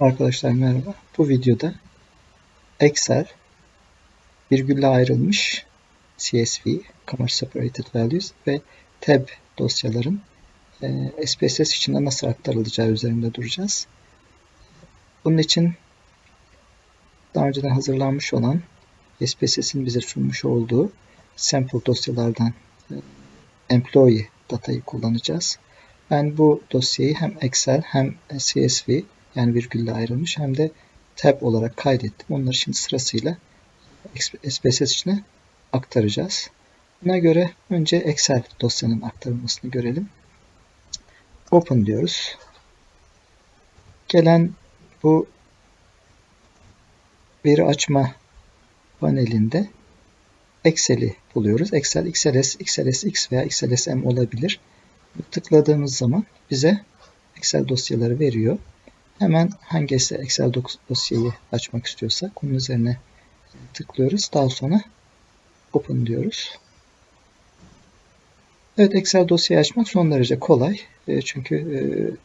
Arkadaşlar merhaba. Bu videoda Excel virgülle ayrılmış CSV, Comma Separated Values ve tab dosyaların e, SPSS içinde nasıl aktarılacağı üzerinde duracağız. Bunun için daha önceden hazırlanmış olan SPSS'in bize sunmuş olduğu sample dosyalardan e, employee datayı kullanacağız. Ben bu dosyayı hem Excel hem CSV yani virgülle ayrılmış hem de tab olarak kaydettim. Onları şimdi sırasıyla SPSS içine aktaracağız. Buna göre önce Excel dosyanın aktarılmasını görelim. Open diyoruz. Gelen bu veri açma panelinde Excel'i buluyoruz. Excel XLS, XLSX veya XLSM olabilir. Tıkladığımız zaman bize Excel dosyaları veriyor. Hemen hangisi Excel dosyayı açmak istiyorsak onun üzerine tıklıyoruz. Daha sonra Open diyoruz. Evet Excel dosyayı açmak son derece kolay. E, çünkü e,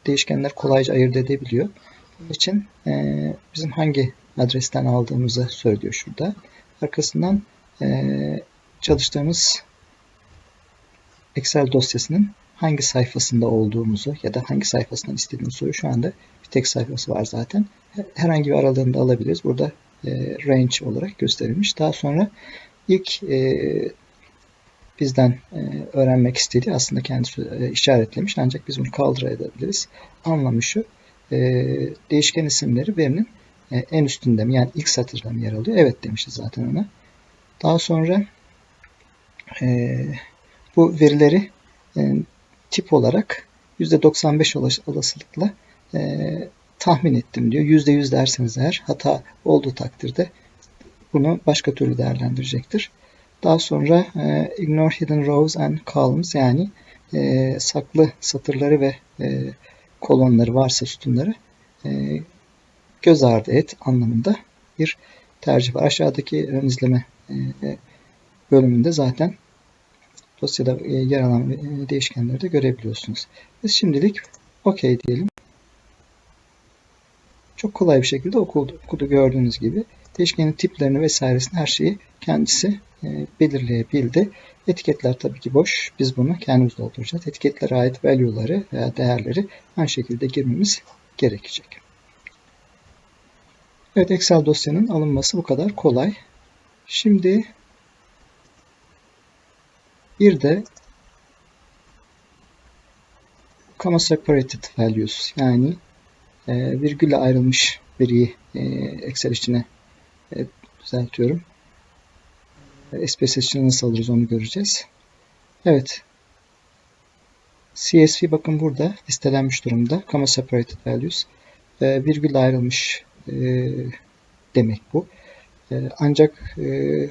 değişkenler kolayca ayırt edebiliyor. Bunun için e, bizim hangi adresten aldığımızı söylüyor şurada. Arkasından çalıştığımız Excel dosyasının hangi sayfasında olduğumuzu ya da hangi sayfasından istediğimizi soruyor. Şu anda bir tek sayfası var zaten. Herhangi bir aralığını da alabiliriz. Burada e, range olarak gösterilmiş. Daha sonra ilk e, bizden e, öğrenmek istediği aslında kendisi e, işaretlemiş. Ancak biz bunu kaldırabiliriz. Anlamı şu. E, değişken isimleri verinin e, en üstünde mi? Yani ilk satırda mı yer alıyor? Evet demişiz zaten ona. Daha sonra e, bu verileri e, tip olarak %95 olasılıkla e, tahmin ettim diyor. %100 derseniz eğer hata olduğu takdirde bunu başka türlü değerlendirecektir. Daha sonra e, ignore hidden rows and columns yani e, saklı satırları ve e, kolonları varsa sütunları e, göz ardı et anlamında bir tercih var. Aşağıdaki ön izleme e, bölümünde zaten dosyada e, yer alan e, değişkenleri de görebiliyorsunuz. Biz şimdilik OK diyelim. Çok kolay bir şekilde okudu, okudu gördüğünüz gibi. Değişkenin tiplerini vesairesini her şeyi kendisi e, belirleyebildi. Etiketler tabii ki boş. Biz bunu kendimiz dolduracağız. Etiketlere ait value'ları veya değerleri aynı şekilde girmemiz gerekecek. Evet Excel dosyanın alınması bu kadar kolay. Şimdi bir de comma separated values yani e, virgülle ayrılmış veriyi e, Excel içine e, düzeltiyorum. E, SPSS içine nasıl alırız onu göreceğiz. Evet. CSV bakın burada listelenmiş durumda. Comma separated values. E, virgülle ayrılmış e, demek bu. E, ancak e,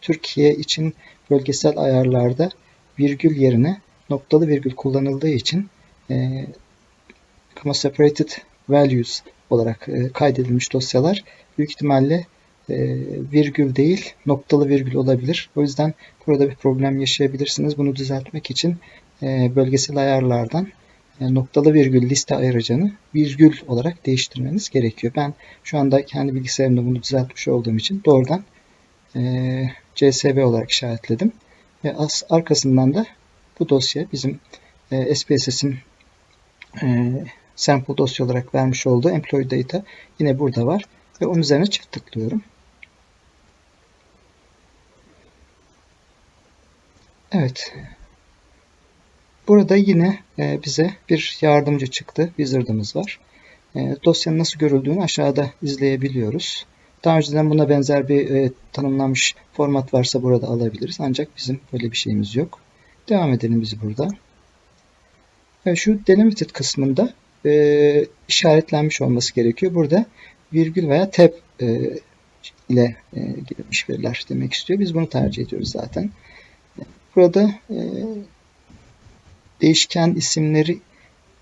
Türkiye için bölgesel ayarlarda virgül yerine noktalı virgül kullanıldığı için e, comma separated values olarak e, kaydedilmiş dosyalar büyük ihtimalle e, virgül değil noktalı virgül olabilir. O yüzden burada bir problem yaşayabilirsiniz. Bunu düzeltmek için e, bölgesel ayarlardan e, noktalı virgül liste ayıracağını virgül olarak değiştirmeniz gerekiyor. Ben şu anda kendi bilgisayarımda bunu düzeltmiş olduğum için doğrudan e, CSV olarak işaretledim. Ve as, arkasından da bu dosya bizim e, SPSS'in e, sample dosya olarak vermiş olduğu employee data yine burada var. Ve onun üzerine çift tıklıyorum. Evet. Burada yine e, bize bir yardımcı çıktı. Wizard'ımız var. E, dosyanın nasıl görüldüğünü aşağıda izleyebiliyoruz. Daha önceden buna benzer bir e, tanımlanmış format varsa burada alabiliriz. Ancak bizim böyle bir şeyimiz yok. Devam edelim biz burada. Evet, şu delimited kısmında e, işaretlenmiş olması gerekiyor. Burada virgül veya tab e, ile e, girilmiş veriler demek istiyor. Biz bunu tercih ediyoruz zaten. Burada e, değişken isimleri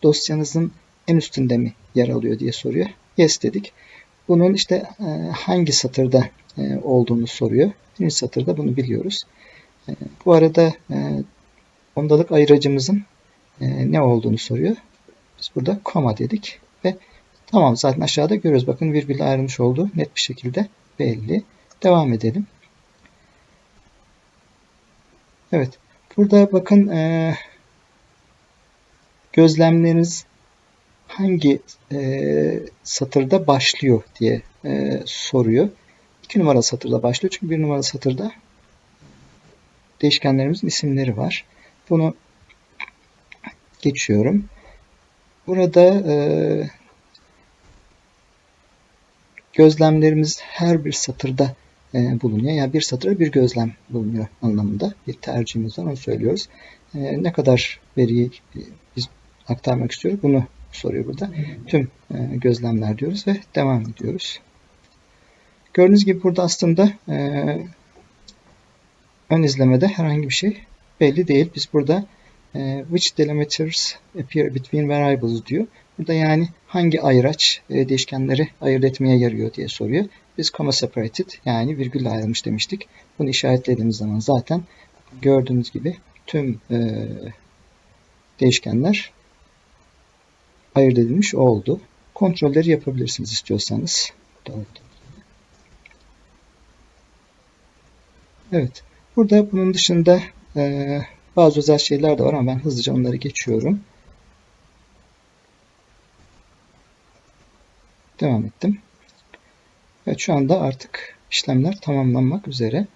dosyanızın en üstünde mi yer alıyor diye soruyor. Yes dedik. Bunun işte e, hangi satırda e, olduğunu soruyor. Birinci satırda bunu biliyoruz. E, bu arada ondalık ayıracımızın ne olduğunu soruyor. Biz burada koma dedik ve Tamam zaten aşağıda görüyoruz. Bakın virgülle ayrılmış olduğu net bir şekilde belli. Devam edelim. Evet. Burada bakın gözlemleriniz hangi e, satırda başlıyor diye e, soruyor. 2 numaralı satırda başlıyor. Çünkü 1 numaralı satırda değişkenlerimizin isimleri var. Bunu geçiyorum. Burada e, gözlemlerimiz her bir satırda e, bulunuyor. Yani bir satıra bir gözlem bulunuyor anlamında bir tercihimiz var. Onu söylüyoruz. E, ne kadar veriyi e, biz aktarmak istiyoruz bunu soruyor burada. Tüm e, gözlemler diyoruz ve devam ediyoruz. Gördüğünüz gibi burada aslında e, ön izlemede herhangi bir şey belli değil. Biz burada e, which delimiters appear between variables diyor. Burada yani hangi ayraç değişkenleri ayırt etmeye yarıyor diye soruyor. Biz comma separated yani virgülle ayrılmış demiştik. Bunu işaretlediğimiz zaman zaten gördüğünüz gibi tüm e, değişkenler ayırt edilmiş oldu. Kontrolleri yapabilirsiniz istiyorsanız. Evet. Burada bunun dışında e, bazı özel şeyler de var ama ben hızlıca onları geçiyorum. Devam ettim. Evet şu anda artık işlemler tamamlanmak üzere.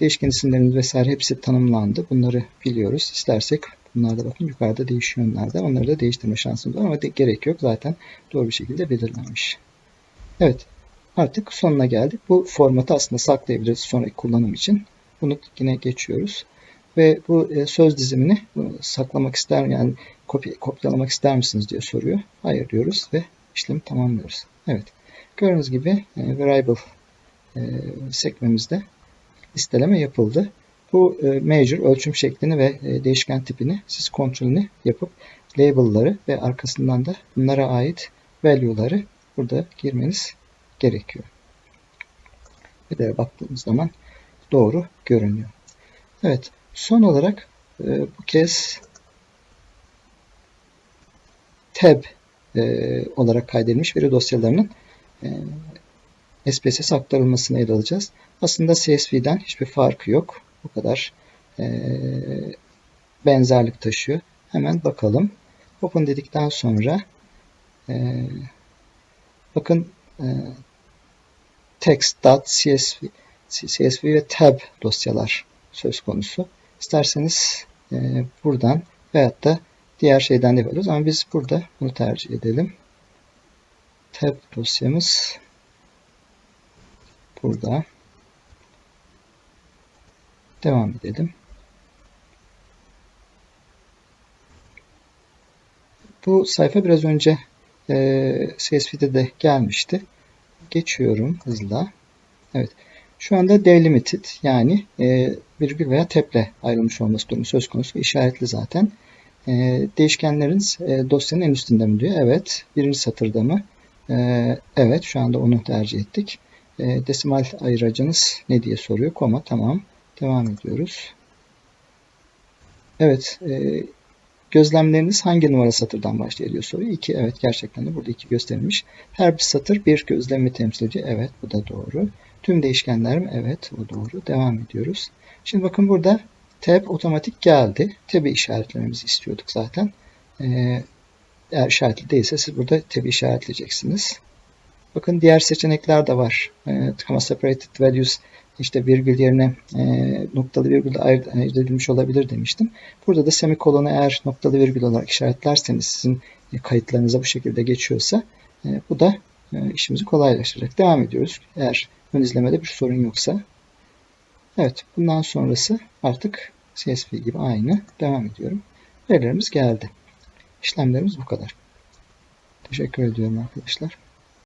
Değişken isimlerimiz vesaire hepsi tanımlandı. Bunları biliyoruz. İstersek bunlar da bakın yukarıda değişiyor yönlerde. Onları da değiştirme şansımız var ama de, gerek yok. Zaten doğru bir şekilde belirlenmiş. Evet. Artık sonuna geldik. Bu formatı aslında saklayabiliriz sonraki kullanım için. Bunu yine geçiyoruz. Ve bu e, söz dizimini saklamak ister yani kopya, kopyalamak ister misiniz diye soruyor. Hayır diyoruz ve işlemi tamamlıyoruz. Evet. Gördüğünüz gibi e, variable e, sekmemizde listeleme yapıldı. Bu e, major ölçüm şeklini ve e, değişken tipini siz kontrolünü yapıp label'ları ve arkasından da bunlara ait value'ları burada girmeniz gerekiyor. Bir de baktığımız zaman doğru görünüyor. Evet. Son olarak e, bu kez tab olarak kaydedilmiş veri dosyalarının SPSS aktarılmasını ele alacağız. Aslında CSV'den hiçbir farkı yok. Bu kadar e, benzerlik taşıyor. Hemen bakalım. Open dedikten sonra e, bakın e, text.csv CSV ve tab dosyalar söz konusu. İsterseniz e, buradan veyahut da diğer şeyden de yapabiliriz ama biz burada bunu tercih edelim. Tab dosyamız burada. Devam edelim. Bu sayfa biraz önce e, CSV'de de gelmişti. Geçiyorum hızla. Evet. Şu anda delimited yani e, virgül veya teple ayrılmış olması durumu söz konusu. işaretli zaten. E, değişkenleriniz e, dosyanın en üstünde mi diyor? Evet. Birinci satırda mı? E, evet. Şu anda onu tercih ettik. E, desimal ayıracınız ne diye soruyor. Koma. Tamam. Devam ediyoruz. Evet. E, gözlemleriniz hangi numara satırdan başlıyor diyor soruyor. 2. Evet. Gerçekten de burada 2 gösterilmiş. Her bir satır bir gözlemi temsil ediyor. Evet. Bu da doğru. Tüm değişkenlerim evet o doğru. Devam ediyoruz. Şimdi bakın burada tab otomatik geldi. Tab'i işaretlememizi istiyorduk zaten. Ee, eğer işaretli değilse siz burada tab'i işaretleyeceksiniz. Bakın diğer seçenekler de var. E, comma separated values işte virgül yerine e, noktalı virgül ayırt edilmiş olabilir demiştim. Burada da semikolonu eğer noktalı virgül olarak işaretlerseniz sizin kayıtlarınıza bu şekilde geçiyorsa e, bu da e, işimizi kolaylaştıracak. Devam ediyoruz. Eğer ön izlemede bir sorun yoksa. Evet bundan sonrası artık CSV gibi aynı. Devam ediyorum. Verilerimiz geldi. İşlemlerimiz bu kadar. Teşekkür ediyorum arkadaşlar.